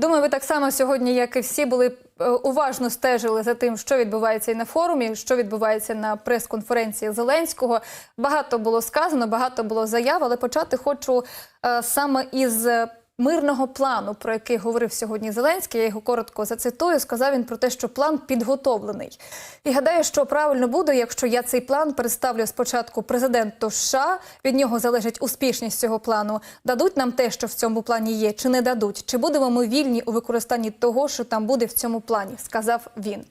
Думаю, ви так само сьогодні, як і всі, були е, уважно стежили за тим, що відбувається і на форумі, що відбувається на прес-конференції Зеленського. Багато було сказано, багато було заяв, але почати хочу е, саме із е, мирного плану, про який говорив сьогодні Зеленський. Я його коротко зацитую. Сказав він про те, що план підготовлений. І гадаю, що правильно буде, якщо я цей план представлю спочатку президенту США. Від нього залежить успішність цього плану. Дадуть нам те, що в цьому плані є, чи не дадуть? Чи будемо ми вільні у використанні того, що там буде в цьому плані? Сказав він.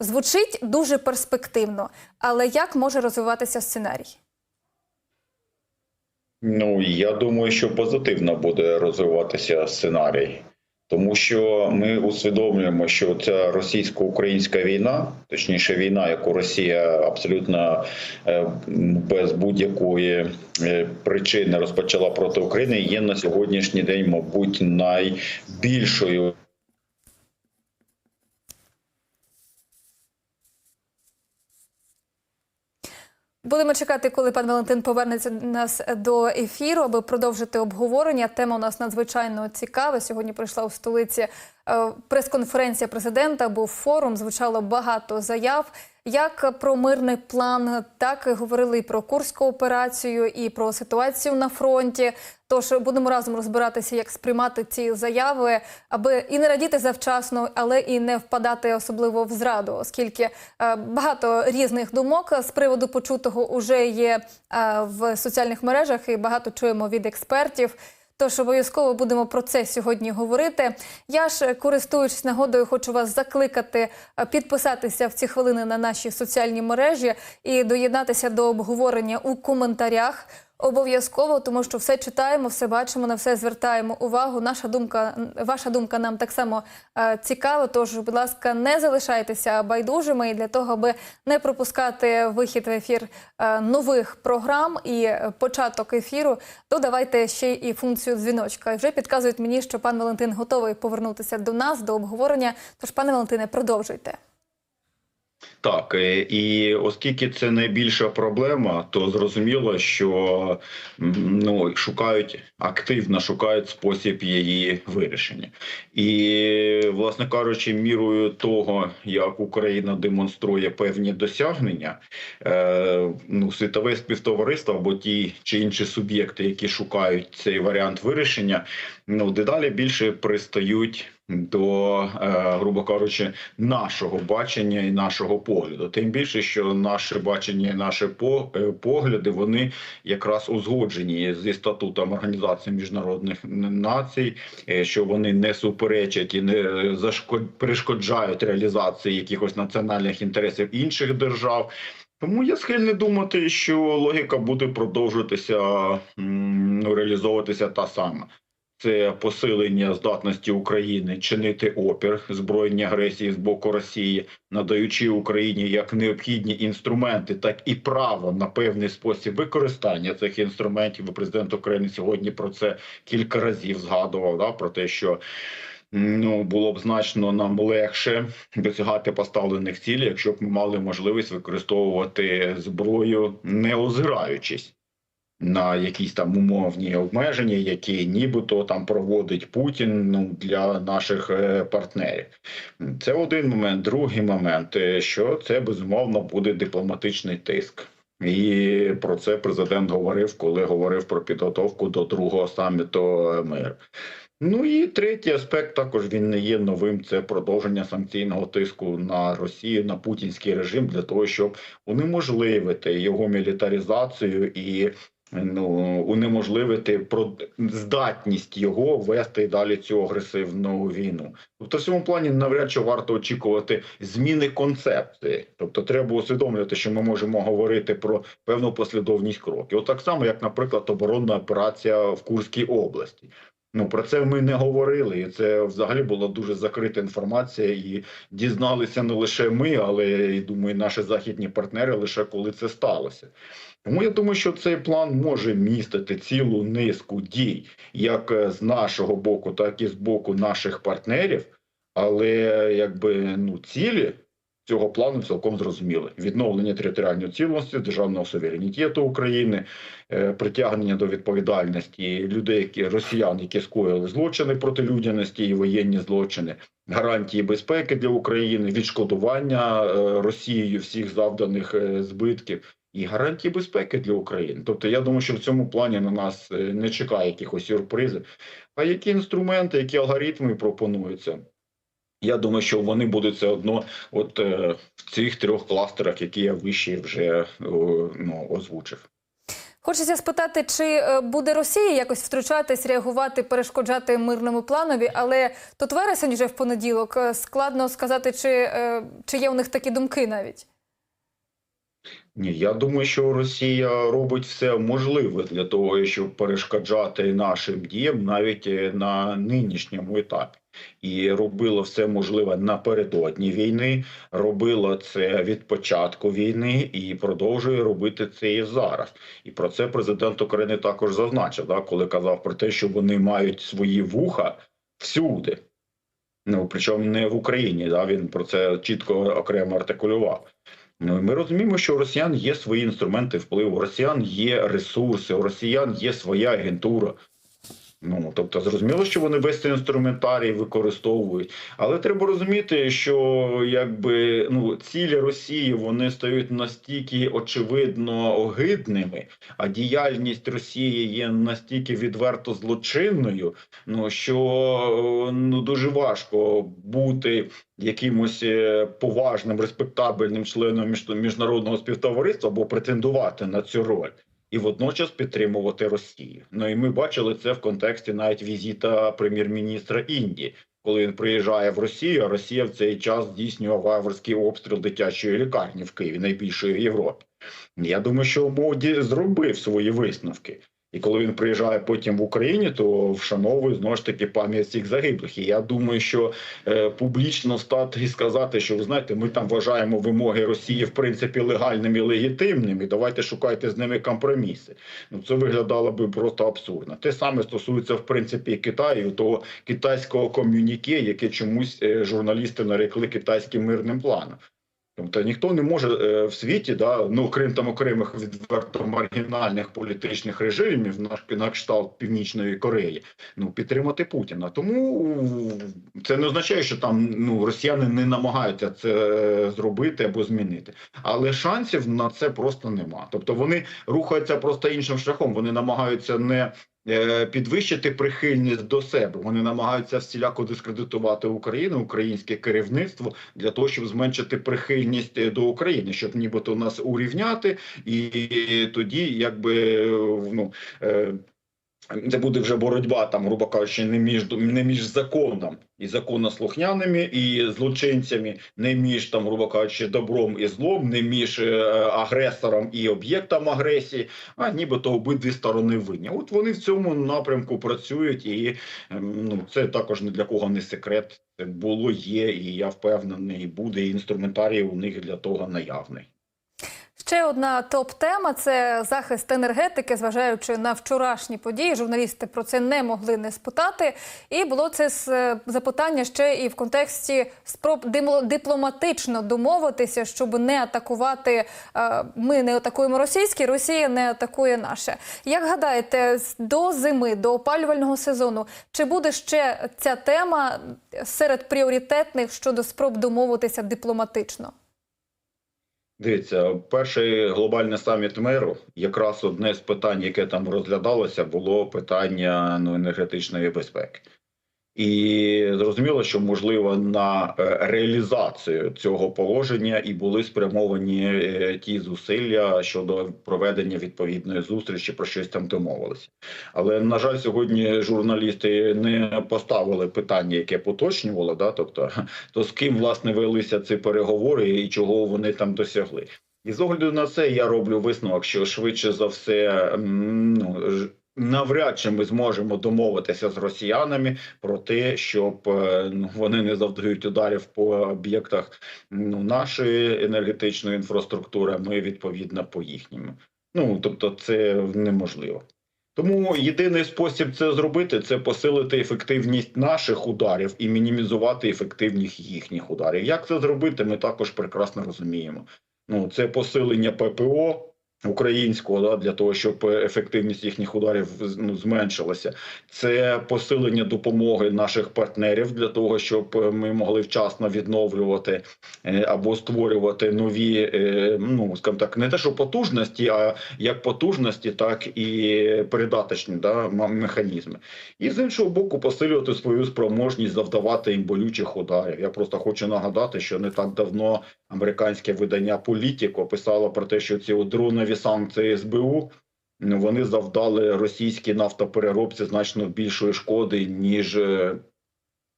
Звучить дуже перспективно, але як може розвиватися сценарій? Ну я думаю, що позитивно буде розвиватися сценарій, тому що ми усвідомлюємо, що ця російсько-українська війна, точніше, війна, яку Росія абсолютно е, без будь-якої е, причини розпочала проти України, є на сьогоднішній день, мабуть, найбільшою. Будемо чекати, коли пан Валентин повернеться нас до ефіру, аби продовжити обговорення. Тема у нас надзвичайно цікава. Сьогодні прийшла у столиці е, прес-конференція президента. Був форум, звучало багато заяв. Як про мирний план, так говорили і про курську операцію, і про ситуацію на фронті. Тож будемо разом розбиратися, як сприймати ці заяви, аби і не радіти завчасно, але і не впадати особливо в зраду, оскільки е, багато різних думок з приводу почутого вже є е, в соціальних мережах, і багато чуємо від експертів. Тож обов'язково будемо про це сьогодні говорити. Я ж, користуючись нагодою, хочу вас закликати е, підписатися в ці хвилини на наші соціальні мережі і доєднатися до обговорення у коментарях. Обов'язково, тому що все читаємо, все бачимо, на все звертаємо увагу. Наша думка, ваша думка нам так само е, цікава. Тож, будь ласка, не залишайтеся байдужими і для того, аби не пропускати вихід в ефір е, нових програм і початок ефіру, додавайте ще і функцію дзвіночка. І вже підказують мені, що пан Валентин готовий повернутися до нас до обговорення. Тож, пане Валентине, продовжуйте. Так, е, і оскільки це найбільша проблема, то зрозуміло, що ну шукають активно шукають спосіб її вирішення, і власне кажучи, мірою того, як Україна демонструє певні досягнення, е, ну світове співтовариство або ті чи інші суб'єкти, які шукають цей варіант вирішення, ну дедалі більше пристають до, е, грубо кажучи, нашого бачення і нашого погляду. Тим більше, що наше бачення і наші е, погляди вони якраз узгоджені зі статутом Організації Міжнародних Націй, е, що вони не суперечать і не перешкоджають реалізації якихось національних інтересів інших держав. Тому я схильний думати, що логіка буде продовжуватися ну, реалізовуватися та сама. Це посилення здатності України чинити опір збройній агресії з боку Росії, надаючи Україні як необхідні інструменти, так і право на певний спосіб використання цих інструментів. Президент України сьогодні про це кілька разів згадував. Да, про те, що ну було б значно нам легше досягати поставлених цілей, якщо б ми мали можливість використовувати зброю, не озираючись на якісь там умовні обмеження, які нібито там проводить Путін ну, для наших е, партнерів. Це один момент. Другий момент, е, що це безумовно буде дипломатичний тиск. І про це президент говорив, коли говорив про підготовку до другого саміту е, миру. Ну і третій аспект також він не є новим. Це продовження санкційного тиску на Росію на путінський режим для того, щоб унеможливити його мілітаризацію і ну унеможливити про здатність його вести далі цю агресивну війну. Тобто, в цьому плані навряд чи варто очікувати зміни концепції. Тобто, треба усвідомлювати, що ми можемо говорити про певну послідовність кроків. От так само, як, наприклад, оборонна операція в Курській області. Ну про це ми не говорили, і це взагалі була дуже закрита інформація. І дізналися не лише ми, але і думаю, наші західні партнери лише коли це сталося. Тому я думаю, що цей план може містити цілу низку дій, як е, з нашого боку, так і з боку наших партнерів. Але якби ну цілі цього плану цілком зрозуміли: відновлення територіальної цілісності, державного суверенітету України, е, притягнення до відповідальності людей, які росіян, які скоїли злочини проти людяності і воєнні злочини, гарантії безпеки для України, відшкодування е, Росією всіх завданих е, збитків. І гарантії безпеки для України. Тобто, я думаю, що в цьому плані на нас не чекає якихось сюрпризів. А які інструменти, які алгоритми пропонуються? Я думаю, що вони будуть все одно, от е, в цих трьох кластерах, які я вище вже е, ну, озвучив. Хочеться спитати, чи е, буде Росія якось втручатись, реагувати, перешкоджати мирному планові, але тут вересень вже в понеділок. е, Складно сказати, чи, е, чи є у них такі думки навіть. Ні, я думаю, що Росія робить все можливе для того, щоб перешкоджати нашим діям навіть е, на нинішньому етапі. І робила все можливе напередодні війни, робила це від початку війни і продовжує робити це і зараз. І про це президент України також зазначив, да, коли казав про те, що вони мають свої вуха всюди. Ну причому не в Україні. Да, він про це чітко окремо артикулював. Ну, ми розуміємо, що у росіян є свої інструменти впливу, у росіян є ресурси, у росіян є своя агентура. Ну тобто, зрозуміло, що вони весь цей інструментарій використовують, але треба розуміти, що якби ну цілі Росії вони стають настільки очевидно огидними, а діяльність Росії є настільки відверто злочинною, ну що ну дуже важко бути якимось е, поважним респектабельним членом між- міжнародного співтовариства або претендувати на цю роль. І водночас підтримувати Росію. Ну і ми бачили це в контексті навіть візита прем'єр-міністра Індії, коли він приїжджає в Росію. а Росія в цей час здійснює варварський обстріл дитячої лікарні в Києві, найбільшої в Європі. Я думаю, що Моді зробив свої висновки. І коли він приїжджає потім в Україні, то вшановує знову ж таки пам'ять всіх загиблих. І я думаю, що е, публічно стати і сказати, що ви знаєте, ми там вважаємо вимоги Росії в принципі легальними і легітимними. Давайте шукайте з ними компроміси. Ну це виглядало би просто абсурдно. Те саме стосується в принципі Китаю, того китайського ком'юніке, яке чомусь е, журналісти нарекли китайським мирним планом. Тобто ніхто не може е, в світі, да, ну крім там окремих відверто маргінальних політичних режимів, на, на кшталт Північної Кореї, ну підтримати Путіна. Тому це не означає, що там ну росіяни не намагаються це е, зробити або змінити, але шансів на це просто нема. Тобто вони рухаються просто іншим шляхом. Вони намагаються не підвищити прихильність до себе. Вони намагаються всіляко дискредитувати Україну, українське керівництво для того, щоб зменшити прихильність е, до України, щоб нібито нас урівняти, і тоді, якби е, ну. Е, Це буде вже боротьба, там, грубо кажучи, не між не між законом і законослухняними і злочинцями, не між там, грубо кажучи, добром і злом, не між е, агресором і об'єктом агресії, а нібито обидві сторони винні. От вони в цьому напрямку працюють, і ем, ну це також ні для кого не секрет. Це було, є, і я впевнений, буде і інструментарій у них для того наявний. Ще одна топ-тема це захист енергетики, зважаючи на вчорашні події. Журналісти про це не могли не спитати. І було це е, запитання ще і в контексті спроб дипломатично домовитися, щоб не атакувати. е, Ми не атакуємо російське, Росія не атакує наше. Як гадаєте, до зими, до опалювального сезону, чи буде ще ця тема серед пріоритетних щодо спроб домовитися дипломатично? Дивіться, перший глобальний саміт миру, якраз одне з питань, яке там розглядалося, було питання ну, енергетичної безпеки. І зрозуміло, що можливо на е, реалізацію цього положення і були спрямовані е, ті зусилля щодо проведення відповідної зустрічі, про щось там домовилися. Але на жаль, сьогодні журналісти не поставили питання, яке поточнювало, да, тобто то з ким власне велися ці переговори і чого вони там досягли. І з огляду на це я роблю висновок, що швидше за все ну, навряд чи ми зможемо домовитися з росіянами про те, щоб е, ну, вони не завдають ударів по об'єктах ну, нашої енергетичної інфраструктури, ми відповідно по їхнім. Ну тобто, це неможливо. Тому єдиний спосіб це зробити це посилити ефективність наших ударів і мінімізувати ефективність їхніх ударів. Як це зробити, ми також прекрасно розуміємо. Ну це посилення ППО українського да, для того, щоб ефективність їхніх ударів ну, зменшилася. Це посилення допомоги наших партнерів для того, щоб ми могли вчасно відновлювати е, або створювати нові, е, ну скажімо так, не те, що потужності, а як потужності, так і передаточні да, механізми. І з іншого боку, посилювати свою спроможність завдавати їм болючих ударів. Я просто хочу нагадати, що не так давно американське видання Політіко писало про те, що ці от дронові санкції СБУ ну, вони завдали російській нафтопереробці значно більшої шкоди, ніж е,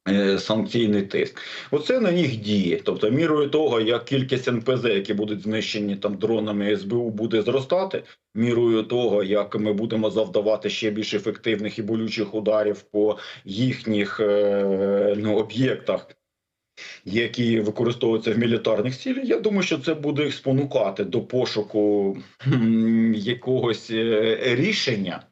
е, санкційний тиск. Оце на них діє. Тобто, мірою того, як кількість НПЗ, які будуть знищені там дронами СБУ, буде зростати, мірою того, як ми будемо завдавати ще більш ефективних і болючих ударів по їхніх е, ну, об'єктах. Які використовуються в мілітарних цілях, я думаю, що це буде їх спонукати до пошуку якогось е, рішення,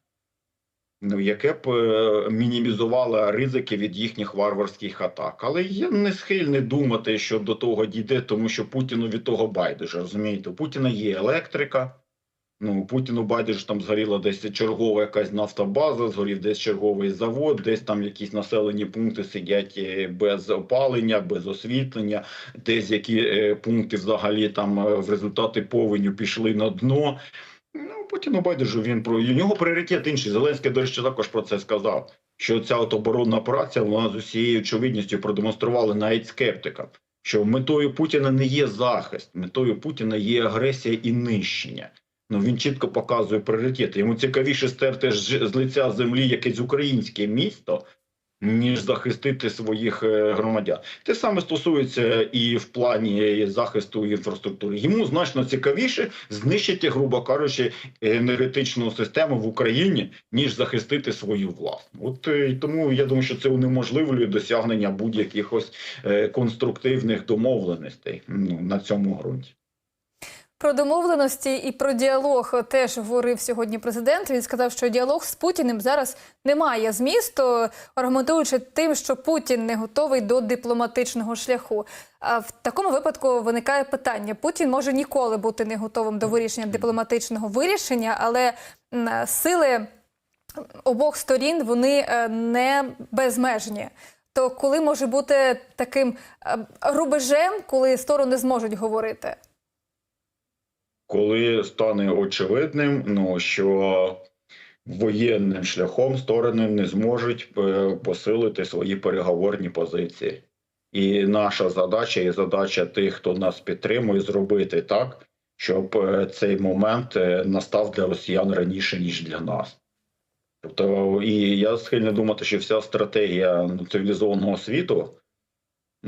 ну, яке б е, мінімізувало ризики від їхніх варварських атак. Але я не схильний думати, що до того дійде, тому що Путіну від того байдуже. Розумієте, у Путіна є електрика. Ну, Путіну байдуже там згоріла десь чергова якась нафтобаза, згорів десь черговий завод, десь там якісь населені пункти сидять е, без опалення, без освітлення, десь які е, пункти взагалі там е, в результаті повеню пішли на дно. Ну, Путіну байдуже він про у нього пріоритет інший. Зеленський, до речі, також про це сказав. Що ця от оборонна операція вона з усією очевидністю продемонструвала навіть скептикам, що метою Путіна не є захист, метою Путіна є агресія і нищення. Ну він чітко показує пріоритети. Йому цікавіше стерти з, лиця землі якесь українське місто, ніж захистити своїх е, громадян. Те саме стосується і в плані захисту інфраструктури. Йому значно цікавіше знищити, грубо кажучи, енергетичну систему в Україні, ніж захистити свою власну. От е, тому я думаю, що це унеможливлює досягнення будь-яких е, конструктивних домовленостей ну, на цьому ґрунті. Про домовленості і про діалог теж говорив сьогодні президент. Він сказав, що діалог з Путіним зараз не має змісту, аргументуючи тим, що Путін не готовий до дипломатичного шляху. А в такому випадку виникає питання: Путін може ніколи бути не готовим до вирішення дипломатичного вирішення, але сили обох сторін вони е, не безмежні. То коли може бути таким е, рубежем, коли сторони зможуть говорити? Коли стане очевидним, ну що воєнним шляхом сторони не зможуть е, посилити свої переговорні позиції. І наша задача, і задача тих, хто нас підтримує, зробити так, щоб е, цей момент е, настав для росіян раніше ніж для нас. Тобто, і я схильний думати, що вся стратегія цивілізованого світу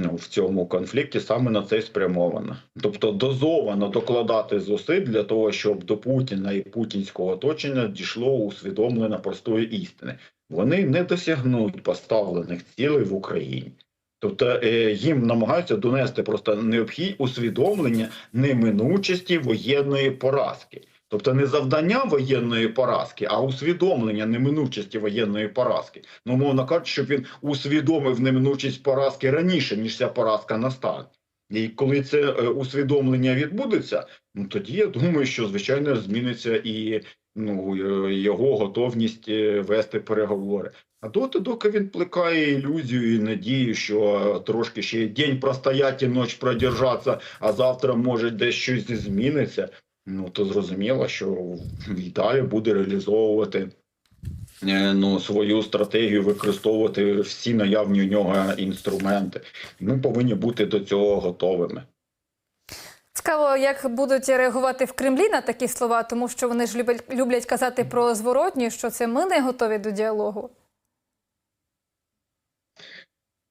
в цьому конфлікті саме на це й спрямована. Тобто дозовано докладати зусиль для того, щоб до Путіна і путінського оточення дійшло усвідомлення простої істини. Вони не досягнуть поставлених цілей в Україні. Тобто е, їм намагаються донести просто необхідне усвідомлення неминучості воєнної поразки. Тобто не завдання воєнної поразки, а усвідомлення неминучості воєнної поразки. Ну, мовно кажучи, щоб він усвідомив неминучість поразки раніше, ніж ця поразка настане. І коли це е, усвідомлення відбудеться, ну тоді я думаю, що звичайно зміниться і ну е, його готовність е, вести переговори. А доти, доки він плекає ілюзію і надію, що трошки ще день простоять і ніч продержаться, а завтра може десь щось зміниться. Ну то зрозуміло, що і далі буде реалізовувати е, ну, свою стратегію, використовувати всі наявні у нього інструменти. Ми повинні бути до цього готовими. Цікаво, як будуть реагувати в Кремлі на такі слова, тому що вони ж люблять, люблять казати про зворотні, що це ми не готові до діалогу.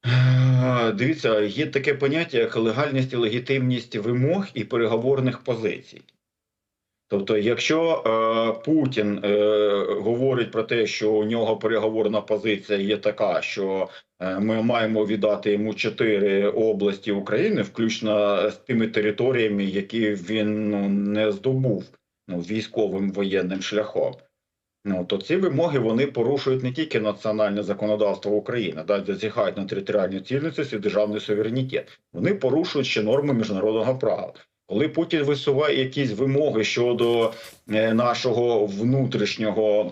Е, Дивіться, є таке поняття, як легальність і легітимність вимог і переговорних позицій. Тобто, якщо е, Путін е, говорить про те, що у нього переговорна позиція є така, що е, ми маємо віддати йому чотири області України, включно з тими територіями, які він ну, не здобув ну, військовим воєнним шляхом. Ну то ці вимоги вони порушують не тільки національне законодавство України, да, зазіхають на територіальну цілісність і державний суверенітет. Вони порушують ще норми міжнародного права. Коли Путін висуває якісь вимоги щодо е, нашого внутрішнього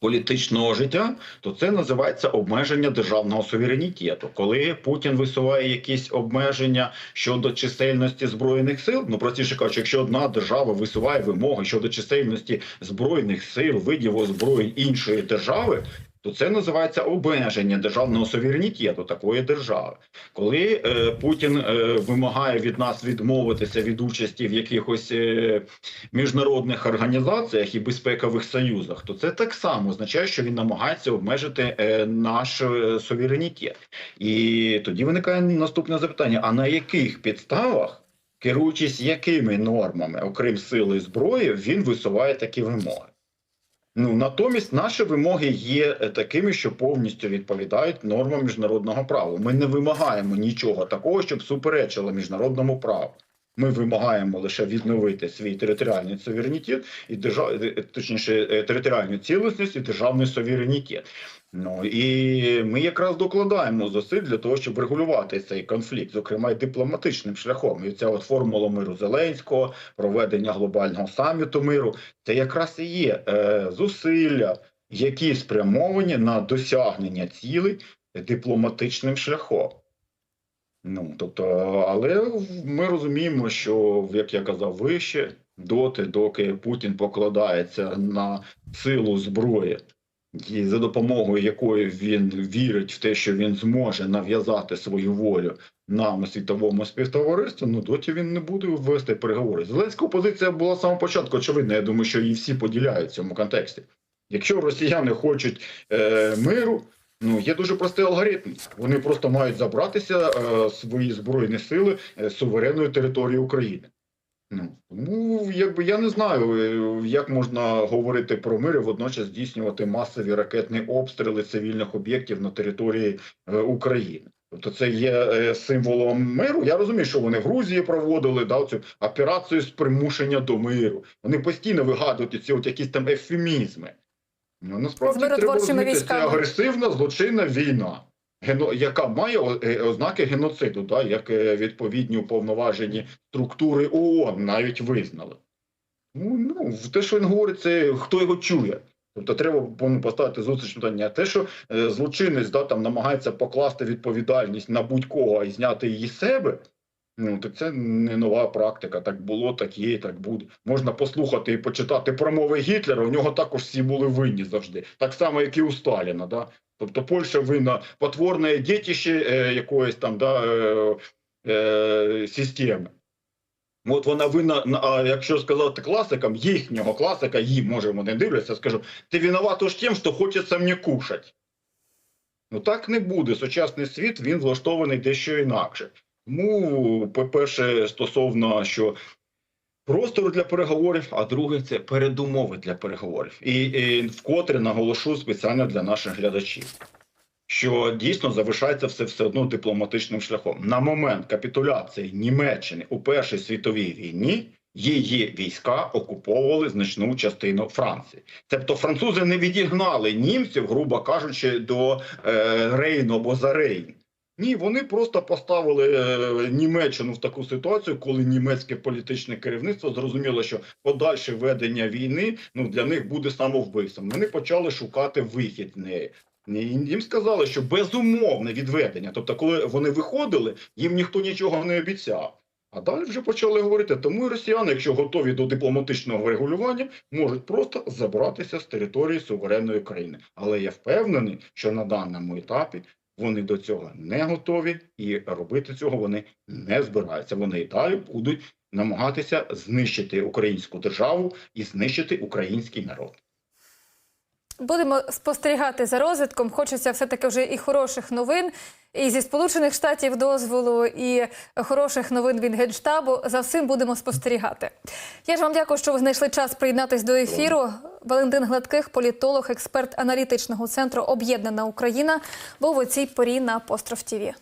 політичного життя, то це називається обмеження державного суверенітету. Коли Путін висуває якісь обмеження щодо чисельності збройних сил, ну простіше кажучи, якщо одна держава висуває вимоги щодо чисельності збройних сил, видів озброєнь іншої держави. То це називається обмеження державного суверенітету такої держави. Коли е, Путін е, вимагає від нас відмовитися від участі в якихось е, міжнародних організаціях і безпекових союзах, то це так само означає, що він намагається обмежити е, наш е, суверенітет. І тоді виникає наступне запитання: а на яких підставах, керуючись якими нормами, окрім сили і зброї, він висуває такі вимоги? Ну натомість наші вимоги є е, такими, що повністю відповідають нормам міжнародного права. Ми не вимагаємо нічого такого, щоб суперечило міжнародному праву. Ми вимагаємо лише відновити свій територіальний суверенітет і держав... е, точніше е, територіальну цілісність і державний суверенітет. Ну і ми якраз докладаємо зусиль для того, щоб регулювати цей конфлікт, зокрема й дипломатичним шляхом. І ця от формула миру Зеленського, проведення глобального саміту миру, це якраз і є е, зусилля, які спрямовані на досягнення цілей дипломатичним шляхом. Ну тобто, але ми розуміємо, що як я казав вище, доти, доки Путін покладається на силу зброї, і за допомогою якої він вірить в те, що він зможе нав'язати свою волю нам світовому співтовариству, ну доті він не буде вести переговори. Зеленська позиція була з самого початку очевидна. Я думаю, що її всі поділяють в цьому контексті. Якщо росіяни хочуть е, миру, ну є дуже простий алгоритм. Вони просто мають забратися е, свої збройні сили е, з суверенної території України. Ну тому якби я не знаю, е, як можна говорити про мир і водночас здійснювати масові ракетні обстріли цивільних об'єктів на території е, України. Тобто це є е, символом миру. Я розумію, що вони Грузії проводили да, цю операцію з примушення до миру. Вони постійно вигадують ці от якісь там ефемізми. Ну насправді треба розуміти, це агресивна злочинна війна. Гено, яка має е, ознаки геноциду, да, як е, відповідні уповноважені структури ООН навіть визнали. Ну, ну те, що він говорить, це хто його чує. Тобто треба поставити зустрічне питання. Те, що е, злочинець да, там намагається покласти відповідальність на будь-кого і зняти її з себе. Ну, так це не нова практика. Так було, так є, так буде. Можна послухати і почитати промови Гітлера. У нього також всі були винні завжди. Так само, як і у Сталіна. Да? Тобто Польща винна потворне дітище е, якоїсь там да, е, е, системи. От вона винна, а якщо сказати класикам, їхнього класика, їм, може, вони дивляться, скажу, ти виноват уж тим, що хочеться мені кушать. Ну так не буде. Сучасний світ він влаштований дещо інакше. Тому, по-перше, стосовно що простору для переговорів, а друге це передумови для переговорів. І, і вкотре наголошу спеціально для наших глядачів. Що дійсно завершається все все одно дипломатичним шляхом. На момент капітуляції Німеччини у Першій світовій війні її війська окуповували значну частину Франції. Тобто французи не відігнали німців, грубо кажучи, до е, Рейну або за Рейн. Ні, вони просто поставили е, Німеччину в таку ситуацію, коли німецьке політичне керівництво зрозуміло, що подальше ведення війни ну для них буде самовбивством. Вони почали шукати вихід неї. Їм сказали, що безумовне відведення. Тобто, коли вони виходили, їм ніхто нічого не обіцяв. А далі вже почали говорити, тому і росіяни, якщо готові до дипломатичного врегулювання, можуть просто забратися з території суверенної країни. Але я впевнений, що на даному етапі вони до цього не готові і робити цього вони не збираються. Вони і далі будуть намагатися знищити українську державу і знищити український народ. Будемо спостерігати за розвитком. Хочеться все-таки вже і хороших новин, і зі Сполучених Штатів дозволу, і хороших новин від Генштабу. За всім будемо спостерігати. Я ж вам дякую, що ви знайшли час приєднатись до ефіру. Валентин Гладких, політолог, експерт аналітичного центру Об'єднана Україна, був у цій порі на Постров ТІВІ.